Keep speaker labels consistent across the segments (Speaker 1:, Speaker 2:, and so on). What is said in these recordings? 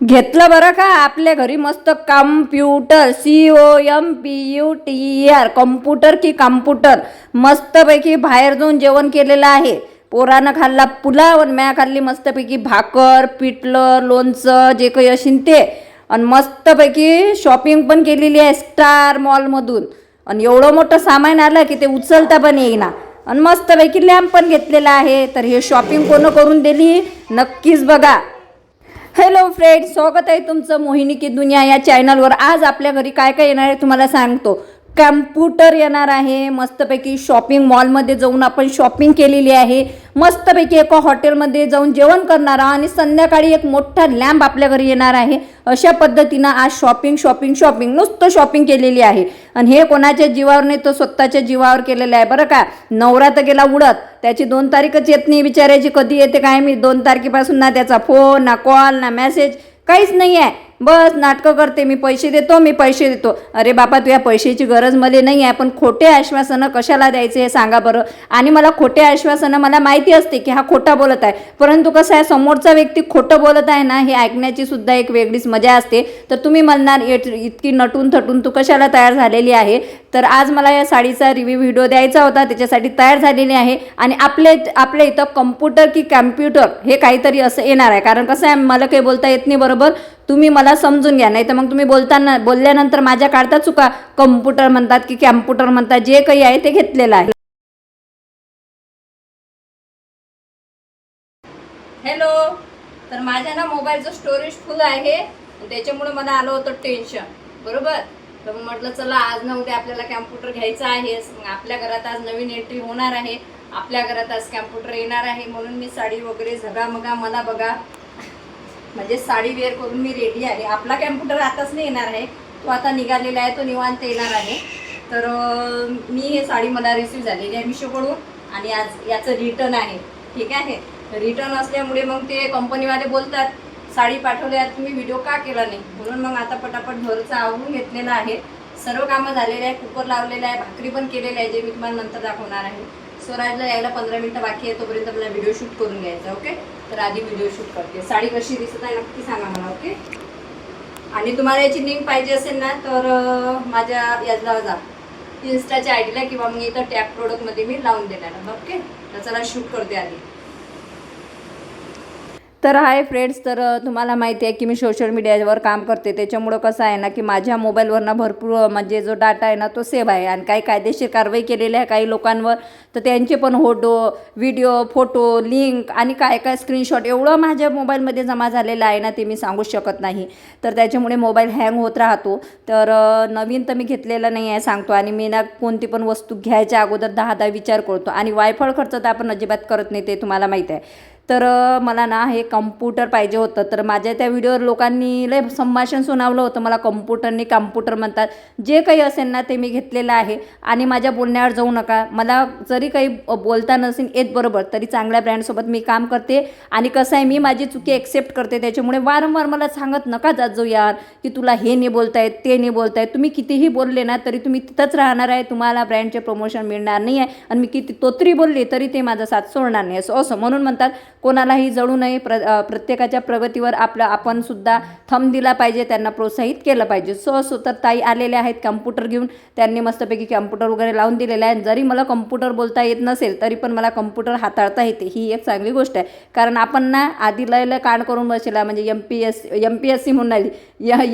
Speaker 1: घेतलं बरं का? आपल्या घरी मस्त computer C O M P U T R computer की कम्प्युटर मस्तपैकी बाहेर जाऊन जेवण केलेलं आहे. पोरानं खाल्ला पुलाव आणि म्या खाल्ली मस्तपैकी भाकर पिठलं लोणचं जे काही असेल ते. आणि मस्तपैकी शॉपिंग पण केलेली आहे स्टार मॉलमधून आणि एवढं मोठं सामान आलं की ते उचलता पण येईना. आणि मस्तपैकी लॅम्प पण घेतलेला आहे. तर हे शॉपिंग कोण करून दिली? नक्कीच बघा. हॅलो फ्रेंड स्वागत आहे तुमचं मोहिनी की दुनिया या चॅनलवर आज आपल्या घरी काय काय येणार आहे तुम्हाला सांगतो. कॅम्प्युटर येणार आहे. मस्तपैकी शॉपिंग मॉलमध्ये जाऊन आपण शॉपिंग केलेली आहे. मस्तपैकी एका हॉटेलमध्ये जाऊन जेवण करणार आहोत आणि संध्याकाळी एक मोठा लॅम्प आपल्या घरी येणार आहे. अशा पद्धतीनं आज शॉपिंग शॉपिंग शॉपिंग नुसतं शॉपिंग केलेली आहे. आणि हे कोणाच्या जीवावर नाही तर स्वतःच्या जीवावर केलेलं आहे. बरं का? नवरा तर गेला उडत. त्याची दोन तारीखच येत नाही विचारायची कधी येते काय मी दोन तारखेपासून ना त्याचा फोन ना कॉल ना मेसेज काहीच नाही आहे बस नाटकं करते मी पैसे देतो मी पैसे देतो. अरे बापा तुझ्या पैशाची गरज मला नाही आहे पण खोटे आश्वासनं कशाला द्यायचे हे सांगा बरं. आणि मला खोटे आश्वासनं मला माहिती असते की हा खोटा बोलत आहे. परंतु कसं आहे समोरचा व्यक्ती खोटं बोलत आहे ना हे ऐकण्याची सुद्धा एक वेगळीच मजा असते. तर तुम्ही म्हणणार "एट- इतकी नटून थटून तू कशाला तयार झालेली आहे? तर आज मला या साडीचा रिव्ह्यू व्हिडिओ द्यायचा होता त्याच्यासाठी तयार झालेली आहे. आणि आपले आपल्या इथं कम्प्युटर की कॅम्प्युटर हे काहीतरी असं येणार आहे. कारण कसं आहे मला काही बोलता येत नाही बरोबर? तुम्ही मला समजून घ्या नाही तर मग तुम्ही बोलताना बोलल्यानंतर माझ्या काढता चुका. कम्प्युटर म्हणतात की कॅम्प्युटर म्हणतात जे काही आहे ते घेतलेलं आहे. हॅलो तर माझ्या ना मोबाईलचं स्टोरेज फुल आहे. त्याच्यामुळे मला आलं होतं टेन्शन बरोबर? तर मग म्हटलं चला आज ना उद्या आपल्याला कॅम्प्युटर घ्यायचा आहे. मग आपल्या घरात आज नवीन एंट्री होणार आहे. आपल्या घरात आज कॅम्प्युटर येणार आहे. म्हणून मी साडी वगैरे झगामगा मला बघा. म्हणजे साडी वेअर करून मी रेडी आहे. आपला कॅम्प्युटर आताच नाही येणार आहे. तो आता निघालेला आहे तो निवांत येणार आहे. तर मी हे साडी मला रिसीव झालेली आहे मिशोकडून आणि आज याचं रिटर्न आहे. ठीक आहे? रिटर्न असल्यामुळे मग ते कंपनीवाले बोलतात साडी पाठवल्यात तुम्ही व्हिडिओ का केला नाही? म्हणून मग आता पटापट घरचा आवरून घेतलेलं आहे. सर्व कामं झालेले आहे कुकर लावलेलं आहे भाकरी पण केलेलं आहे जे मी तुम्हाला नंतर दाखवणार आहे. स्वराजला यायला पंधरा मिनटं बाकी आहे तोपर्यंत मला व्हिडिओ शूट करून घ्यायचा ओके तर आधी व्हिडिओ शूट करते. साडी कशी दिसत आहे नक्की सांगा मला ओके आणि तुम्हाला याची लिंक पाहिजे असेल ना तर माझ्या याला जा. इन्स्टाच्या आय डीला किंवा मी इथं टॅप प्रोडक्टमध्ये मी लावून देणार ओके तर चला शूट करते आधी. तर हाय फ्रेंड्स तर तुम्हाला माहिती आहे की मी सोशल मीडियावर काम करते. त्याच्यामुळं कसं आहे ना की माझ्या मोबाईलवरनं भरपूर म्हणजे जो डाटा आहे ना तो सेव्ह आहे. आणि काही कायदेशीर कारवाई केलेली आहे काही लोकांवर तर त्यांचे पण फोटो व्हिडिओ फोटो लिंक आणि काय काय स्क्रीनशॉट एवढं माझ्या मोबाईलमध्ये जमा झालेलं आहे ना ते मी सांगू शकत नाही. तर त्याच्यामुळे मोबाईल हँग होत राहतो. तर नवीन तर मी घेतलेला नाही आहे सांगतो. आणि मी ना कोणती पण वस्तू घ्यायच्या अगोदर दहा दहा विचार करतो. आणि वायफळ खर्च तर आपण अजिबात करत नाही ते तुम्हाला माहीत आहे. तर मला ना हे कम्प्युटर पाहिजे होतं. तर माझ्या त्या व्हिडिओवर लोकांनी लय संभाषण सुनावलं होतं. मला कम्प्युटरनी कम्प्युटर म्हणतात. जे काही असेल ना ते मी घेतलेलं आहे. आणि माझ्या बोलण्यावर जाऊ नका. मला जरी काही बोलता नसेल येत बरोबर तरी चांगल्या ब्रँडसोबत मी काम करते. आणि कसं आहे मी माझी चुकी एक्सेप्ट करते. त्याच्यामुळे वारंवार मला सांगत नका जात जाऊ यार की तुला हे नाही बोलतायत ते नाही तायत तुम्ही कितीही बोलले ना तरी तुम्ही तिथंच राहणार आहे. तुम्हाला ब्रँडचे प्रमोशन मिळणार नाही आहे आणि मी किती तोतरी बोलले तरी ते माझा साथ सोडणार नाही. असं असं म्हणून म्हणतात. कोणालाही जळू नये. प्र प्रत्येकाच्या प्रगतीवर आपलं आपण सुद्धा थंब दिला पाहिजे त्यांना प्रोत्साहित केलं पाहिजे. सो असो तर ताई आलेले आहेत कम्प्युटर घेऊन. त्यांनी मस्तपैकी कम्प्युटर वगैरे लावून दिलेलं आहे. जरी मला कम्प्युटर बोलता येत नसेल तरी पण मला कम्प्युटर हाताळता येते. ही एक चांगली गोष्ट आहे. कारण आपण ना आधी लय लय कांड करून बसलेला म्हणजे M P S M P S C म्हणून आली.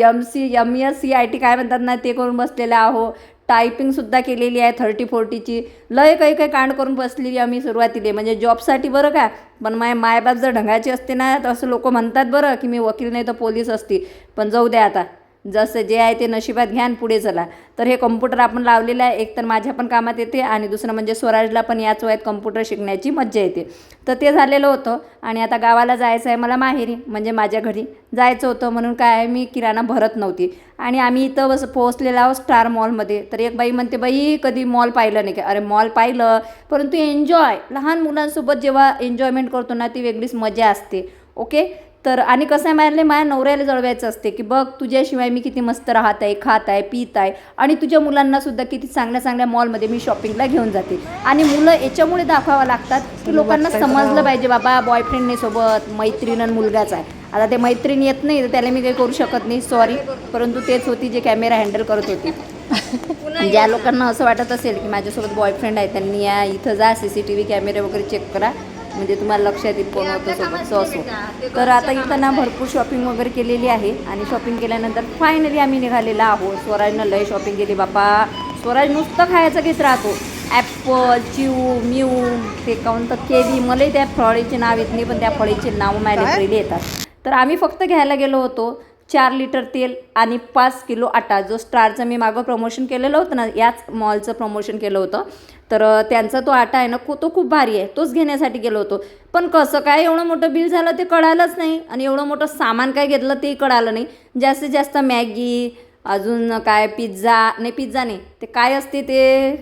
Speaker 1: M C M S C I T काय म्हणतात ना ते करून बसलेलं आहो. टायपिंगसुद्धा केलेली आहे थर्टी फोर्टीची लय काही काही कांड करून बसलेली आम्ही सुरुवातीला. म्हणजे जॉबसाठी बरं का पण माय मायबाप जर ढंगाची असते ना तर असं लोक म्हणतात बरं की मी वकील नाही तर पोलीस असती. पण जाऊ द्या आता. जसं जे आहे ते नशिबात घ्या आणि पुढे चला. तर हे कम्प्युटर आपण लावलेलं आहे. एक तर माझ्या पण कामात येते आणि दुसरं म्हणजे स्वराजला पण याच वयात कम्प्युटर शिकण्याची मज्जा येते. तर ते झालेलं होतं आणि आता गावाला जायचं आहे मला माहेरी म्हणजे माझ्या घरी. जायचं होतं म्हणून काय मी किराणा भरत नव्हती. आणि आम्ही इथं बस पोहोचलेलो आहोत स्टार मॉलमध्ये. तर एक बाई म्हणते बाई कधी मॉल पाहिलं नाही का? अरे मॉल पाहिलं. परंतु एन्जॉय. लहान मुलांसोबत जेव्हा एन्जॉयमेंट करतो ना ती वेगळीच मजा असते. ओके? तर आणि कसं आहे मारले माझ्या नवऱ्याला जळवायचं असते की बघ तुझ्याशिवाय मी किती मस्त राहत आहे खात आहे पित आहे आणि तुझ्या मुलांनासुद्धा किती चांगल्या चांगल्या मॉलमध्ये मी शॉपिंगला घेऊन जाते. आणि मुलं याच्यामुळे दाखवावं लागतात की लोकांना समजलं पाहिजे बाबा बॉयफ्रेंडने सोबत मैत्रीण आणि मुलगाच आहे. आता ते मैत्रीण येत नाही तर त्याला मी काही करू शकत नाही. सॉरी परंतु तेच होती जे कॅमेरा हँडल करत होती. ज्या लोकांना असं वाटत असेल की माझ्यासोबत बॉयफ्रेंड आहे त्यांनी या इथं जा सी सी टी व्ही कॅमेरे वगैरे चेक करा. म्हणजे तुम्हाला लक्षात येईल कोण होतं सोबत सो असो. तर आता इथं ना भरपूर शॉपिंग वगैरे केलेली आहे आणि शॉपिंग केल्यानंतर फायनली आम्ही निघालेला आहोत. स्वराजनं लय शॉपिंग केली. बापा स्वराज नुसतं खायचं घेत राहतो. ॲपल चिऊ म्यू ते काऊन तर केवी मलाही त्या फळीचे नाव येत नाही पण त्या फळीचे नाव माझ्या येतात. तर आम्ही फक्त घ्यायला गेलो होतो चार लिटर तेल आणि पाच किलो आटा जो स्टारचं मी मागं प्रमोशन केलेलं होतं ना याच मॉलचं प्रमोशन केलं होतं. तर त्यांचा तो आटा आहे ना खू तो खूप भारी आहे तोच घेण्यासाठी गेलो होतो. पण कसं काय एवढं मोठं बिल झालं ते कळालंच नाही आणि एवढं मोठं सामान काय घेतलं ते कळालं नाही. जास्तीत जास्त मॅगी अजून काय पिझ्झा नाही पिझ्झा नाही ते काय असते ते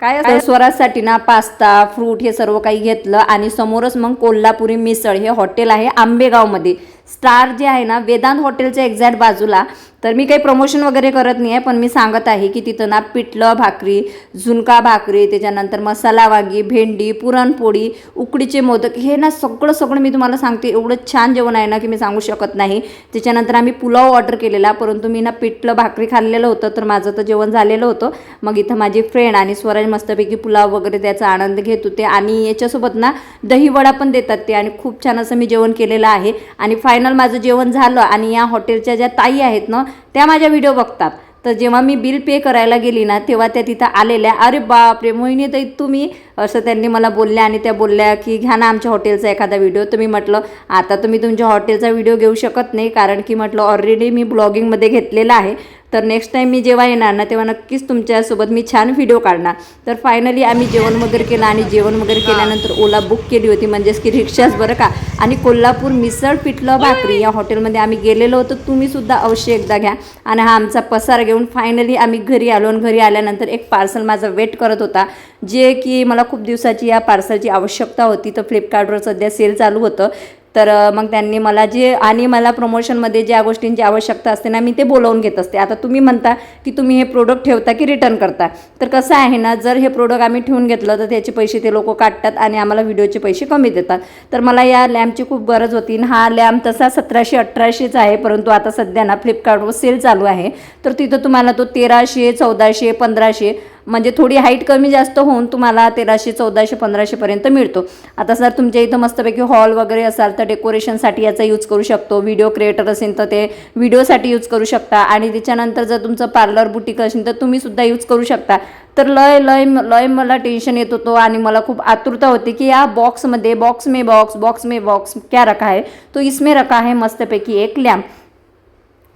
Speaker 1: काय असतं? स्वराजसाठी ना पास्ता फ्रूट हे सर्व काही घेतलं आणि समोरच मग कोल्हापुरी मिसळ हे हॉटेल आहे आंबेगावमध्ये. स्टार जे आहे ना वेदांत हॉटेलच्या एक्झॅक्ट बाजूला तर मी काही प्रमोशन वगैरे करत नाही आहे पण मी सांगत आहे की तिथं ना पिठलं भाकरी झुणका भाकरी त्याच्यानंतर मसाला वांगी भेंडी पुरणपोळी उकडीचे मोदक हे ना सगळं सगळं मी तुम्हाला सांगते. एवढं छान जेवण आहे ना की मी सांगू शकत नाही. त्याच्यानंतर आम्ही पुलाव ऑर्डर केलेला परंतु मी ना पिठलं भाकरी खाल्लेलं होतं तर माझं तर जेवण झालेलं होतं. मग इथं माझी फ्रेंड आणि स्वराज मस्तपैकी पुलाव वगैरे त्याचा आनंद घेत होते. आणि याच्यासोबत ना दहीवडा पण देतात ते आणि खूप छान असं मी जेवण केलेलं आहे. आणि फायनल माझं जेवण झालं आणि या हॉटेलच्या ज्या ताई आहेत ना त्या माझ्या व्हिडिओ बघतात. तर जेव्हा मी बिल पे करायला गेली ना तेव्हा त्या तिथं आलेल्या अरे बापरे मोहिनी ताई तुम्ही असं त्यांनी मला बोलल्या आणि त्या बोलल्या की घ्या ना आमच्या हॉटेलचा एखादा व्हिडिओ तर मी म्हटलं आता तुम्ही तुमच्या हॉटेलचा व्हिडिओ घेऊ शकत नाही कारण की म्हटलं ऑलरेडी मी ब्लॉगिंगमध्ये घेतलेला आहे. तर नेक्स्ट टाईम मी जेव्हा येणार ना तेव्हा नक्कीच तुमच्यासोबत मी छान व्हिडिओ काढणार. तर फायनली आम्ही जेवण वगैरे केलं आणि जेवण वगैरे केल्यानंतर ओला बुक केली होती म्हणजेच की रिक्षाच बरं का. आणि कोल्हापूर मिसळ पिठलं भाकरी या हॉटेलमध्ये आम्ही गेलेलो होतो तुम्ही सुद्धा अवश्य एकदा घ्या. आणि हा आमचा पसार घेऊन फायनली आम्ही घरी आलो आणि घरी आल्यानंतर एक पार्सल माझं वेट करत होता जे की मला खूप दिवसाची या पार्सलची आवश्यकता होती. तर फ्लिपकार्टवर सध्या सेल चालू होतं. तर मग त्यांनी मला जे आणि मला प्रमोशनमध्ये ज्या गोष्टींची आवश्यकता असते ना मी ते बोलवून घेत असते. आता तुम्ही म्हणता की तुम्ही हे प्रोडक्ट ठेवता की रिटर्न करता. तर कसं आहे ना जर हे प्रोडक्ट आम्ही ठेवून घेतलं तर त्याचे पैसे ते लोक काढतात आणि आम्हाला व्हिडिओचे पैसे कमी देतात. तर मला या लॅम्पची खूप गरज होती आणि हा लॅम्प तसा सतराशे अठराशेचा आहे परंतु आता सध्या ना फ्लिपकार्टवर सेल चालू आहे. तर तिथं तुम्हाला तो तेराशे चौदाशे पंधराशे म्हणजे थोडी हाईट कमी जास्त होऊन तुम्हाला तेराशे चौदाशे पंधराशेपर्यंत मिळतो. आता जर तुमच्या इथं मस्तपैकी हॉल वगैरे असाल तर डेकोरेशनसाठी याचा यूज करू शकतो. व्हिडिओ क्रिएटर असेल तर ते व्हिडिओसाठी यूज करू शकता. आणि त्याच्यानंतर जर तुमचं पार्लर बुटीक असेल तर तुम्ही सुद्धा यूज करू शकता. तर लय लय लय मला टेन्शन येत होतो आणि मला खूप आतुरता होती की या बॉक्समध्ये बॉक्स मे बॉक्स बॉक्स मे बॉक्स क्या रखा है? तो इसमें रखा है मस्तपैकी एक लॅम्प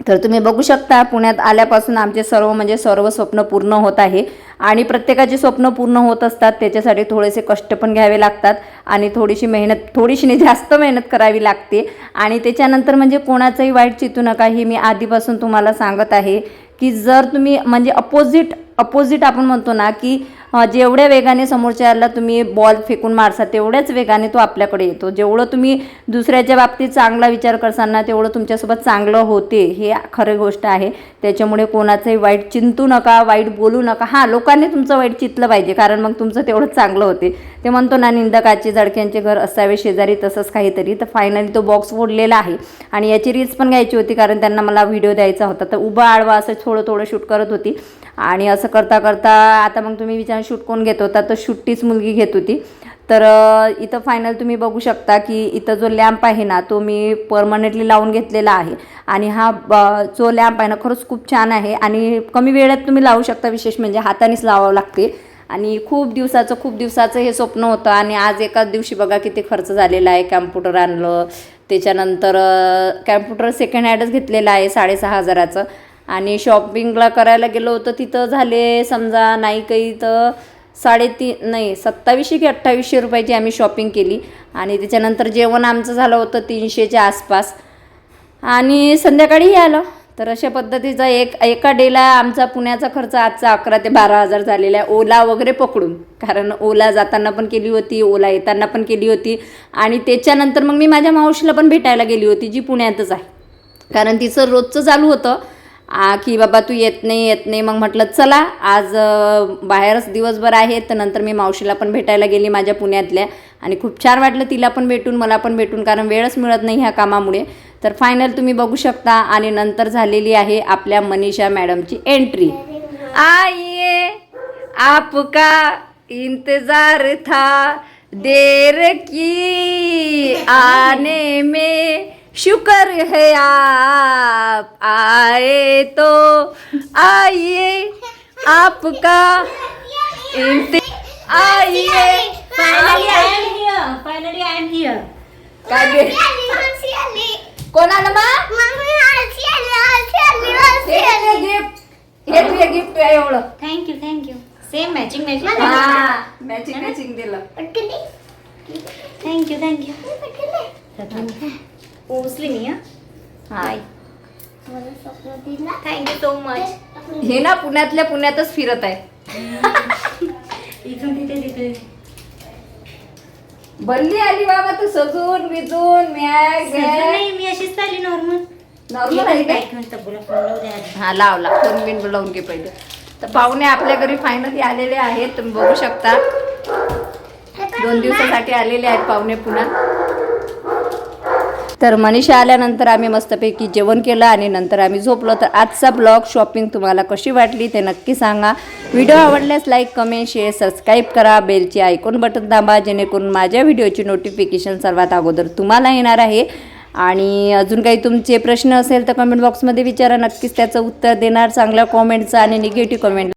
Speaker 1: तर तुम्ही बघू शकता पुण्यात आल्यापासून आमचे सर्व म्हणजे सर्व स्वप्न पूर्ण होत आहे. आणि प्रत्येकाची स्वप्न पूर्ण होत असतात त्याच्यासाठी थोडेसे कष्ट पण घ्यावे लागतात आणि थोडीशी मेहनत थोडीशी नाही जास्त मेहनत करावी लागते. आणि त्याच्यानंतर म्हणजे कोणाचंही वाईट चितू नका हे मी आधीपासून तुम्हाला सांगत आहे की जर तुम्ही म्हणजे अपोजिट अपोजिट आपण म्हणतो ना की जेवढ्या वेगाने समोरच्याला तुम्ही बॉल फेकून मारसा तेवढ्याच वेगाने तो आपल्याकडे येतो. जेवढं तुम्ही दुसऱ्याच्या बाबतीत चांगला विचार करताना तेवढं तुमच्यासोबत चांगलं होते हे खरं गोष्ट आहे. त्याच्यामुळे कोणाचंही वाईट चिंतू नका वाईट बोलू नका. हां लोकांनी तुमचं वाईट चितलं पाहिजे कारण मग तुमचं तेवढं चांगलं होते. ते म्हणतो ना निंदकाचे जडक्यांचे घर असावे शेजारी तसंच काहीतरी. तर फायनली तो बॉक्स फोडलेला आहे. आणि याची रील्स पण घ्यायची होती कारण त्यांना मला व्हिडिओ द्यायचा होता. तर उभा आडवा असं थोडं थोडं शूट करत होती. आणि असं करता करता आता मग तुम्ही विचार शूट कोण घेत? होता तर शूटटीच मुलगी घेत होती. तर इथं फायनल तुम्ही बघू शकता की इथं जो लॅम्प आहे ना तो मी परमनंटली लावून घेतलेला आहे. आणि हा ब- जो लॅम्प आहे ना खरंच खूप छान आहे. आणि कमी वेळात तुम्ही लावू शकता विशेष म्हणजे हातानेच लावावं लागते. आणि खूप दिवसाचं खूप दिवसाचं हे स्वप्न होतं. आणि आज एकाच दिवशी बघा किती खर्च झालेला आहे. कॅम्प्युटर आणलं. त्याच्यानंतर कॅम्प्युटर सेकंड हँडच घेतलेला आहे साडेसहा हजाराचं. आणि शॉपिंगला करायला गेलो होतं तिथं झाले समजा नाही काही तर साडेतीन नाही सत्तावीसशे की अठ्ठावीसशे रुपयाची आम्ही शॉपिंग केली. आणि त्याच्यानंतर जेवण आमचं झालं होतं तीनशेच्या आसपास. आणि संध्याकाळीही आलं. तर अशा पद्धतीचा एक एका डेला आमचा पुण्याचा खर्च आजचा अकरा ते बारा हजार झालेला आहे. ओला वगैरे पकडून. कारण ओला जाताना पण केली होती ओला येताना पण केली होती. आणि त्याच्यानंतर मग मी माझ्या मावशीला पण भेटायला गेली होती जी पुण्यातच आहे. कारण तिचं रोजचं चालू होतं. आ, की बाबा तू येत नाही येत नाही. मग म्हटलं चला आज बाहेरच दिवसभर आहे तर नंतर मी मावशीला पण भेटायला गेली माझ्या पुण्यातल्या. आणि खूप छान वाटलं तिला पण भेटून मला पण भेटून कारण वेळच मिळत नाही ह्या कामामुळे. तर फायनल तुम्ही बघू शकता आणि नंतर झालेली आहे आपल्या मनीषा मॅडमची एंट्री. आइए आपका इंतजार था देर की आने में शुक्र हे आप आए तो आइए आपका आइए।
Speaker 2: Finally finally
Speaker 1: I am here कोणाला मा
Speaker 2: thank you thank you same
Speaker 1: matching matching matching दिलं.
Speaker 2: थँक्यू थँक्यू उचली मी हा
Speaker 1: हा
Speaker 2: थँक्यू सो मच
Speaker 1: हे ना पुण्यातल्या पुण्यातच फिरत आहे
Speaker 2: इथून तिथे तिथे
Speaker 1: बल्ली आली बाबा तू सजून विजून मॅग
Speaker 2: नाही मी अशीच चालली नॉर्मल
Speaker 1: नॉर्मल काय
Speaker 2: लावू.
Speaker 1: हा लावला फोन बिन लावून घे पहिले तर पाहुणे आपल्या घरी फायनली आलेले आहेत तुम्ही बघू शकता दोन दिवसासाठी आलेले आहेत पाहुणे पुन्हा तर मनीषा आल्यानंतर आम्ही मस्तपैकी जेवण केलं आणि नंतर आम्ही झोपलो. तर आजचा ब्लॉग शॉपिंग तुम्हाला कशी वाटली ते नक्की सांगा. व्हिडिओ आवडल्यास लाईक कमेंट शेअर सबस्क्राईब करा. बेलची आयकॉन बटन दाबा जेणेकरून माझ्या व्हिडिओची नोटिफिकेशन सर्वात अगोदर तुम्हाला येणार आहे. आणि अजून काही तुमचे प्रश्न असेल तर कमेंट बॉक्समध्ये विचारा. नक्कीच त्याचं उत्तर देणार. चांगल्या कॉमेंटचं आणि निगेटिव्ह कमेंट